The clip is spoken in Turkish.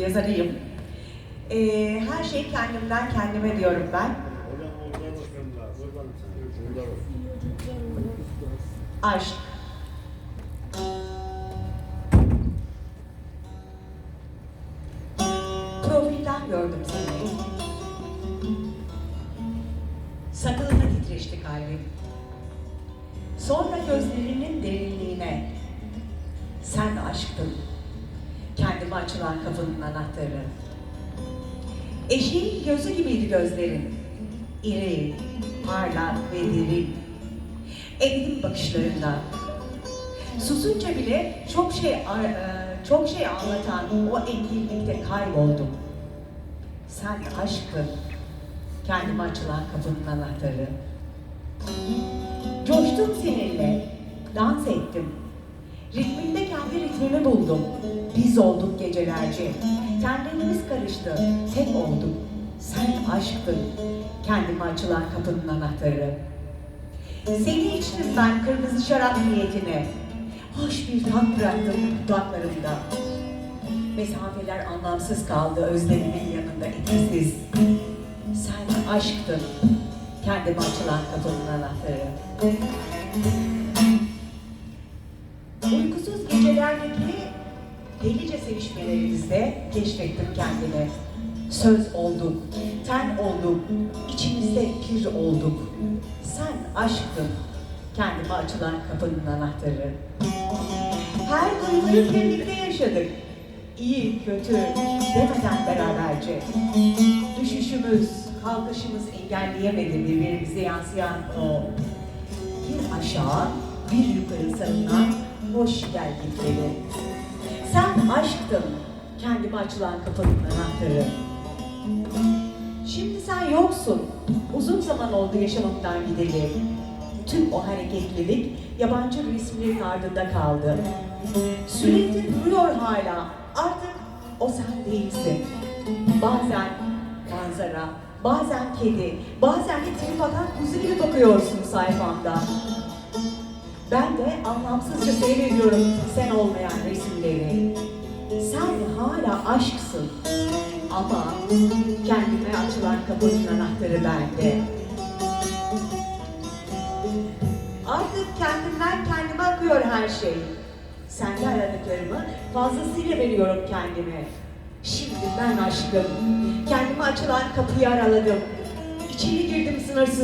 yazarıyım. Ee, her şeyi kendimden kendime diyorum ben. Aşk. Profilden gördüm seni. Sakalına titreşti kalbim. Sonra gözlerinin derinliğine. Sen aşktın. Kendime açılan kapının anahtarı. Eşeğin gözü gibiydi gözlerin. İri, parlak ve derin. Eridim bakışlarından. Susunca bile çok şey e, çok şey anlatan o enginlikte kayboldum. Sen aşkın, kendime açılan kapının anahtarı. Coştum seninle, dans ettim. Ritminde kendi ritmimi buldum. Biz olduk gecelerce. Tenlerimiz karıştı, tek olduk. Sen aşktın, kendime açılan kapının anahtarı. Seni içtim ben kırmızı şarap niyetine. Hoş bir tat bıraktım dudaklarımda. Mesafeler anlamsız kaldı özlemimin yanında etkisiz. Sen aşktın, kendime açılan kapının anahtarı. Uykusuz gecelerdeki delice sevişmelerimizde keşfettim kendimi. Söz olduk, ten olduk, içimizde pir olduk. Sen aşktın, kendime açılan kapının anahtarı. Her duyguyu birlikte yaşadık. İyi, kötü demeden beraberce. Düşüşümüz, kalkışımız engelleyemedi birbirimize yansıyan o. Bir aşağı, bir yukarı sarılan hoş geldikleri. Sen aşktın, kendime açılan kapının anahtarı. Şimdi sen yoksun. Uzun zaman oldu yaşamaktan gideli. Tüm o hareketlilik yabancı resimlerin ardında kaldı. Sürekli duruyor hala. Artık o sen değilsin. Bazen manzara, bazen kedi, bazen de trip atan kuzu gibi bakıyorsun sayfamda. Ben de anlamsızca seyrediyorum sen olmayan resimleri. Sen hala aşksın. Ama kendime açılan kapının anahtarı bende. Artık kendimden kendime akıyor her şey. Sende aradıklarımı fazlasıyla veriyorum kendime. Şimdi ben aşkım. Kendime açılan kapıyı araladım. İçeri girdim sınırsız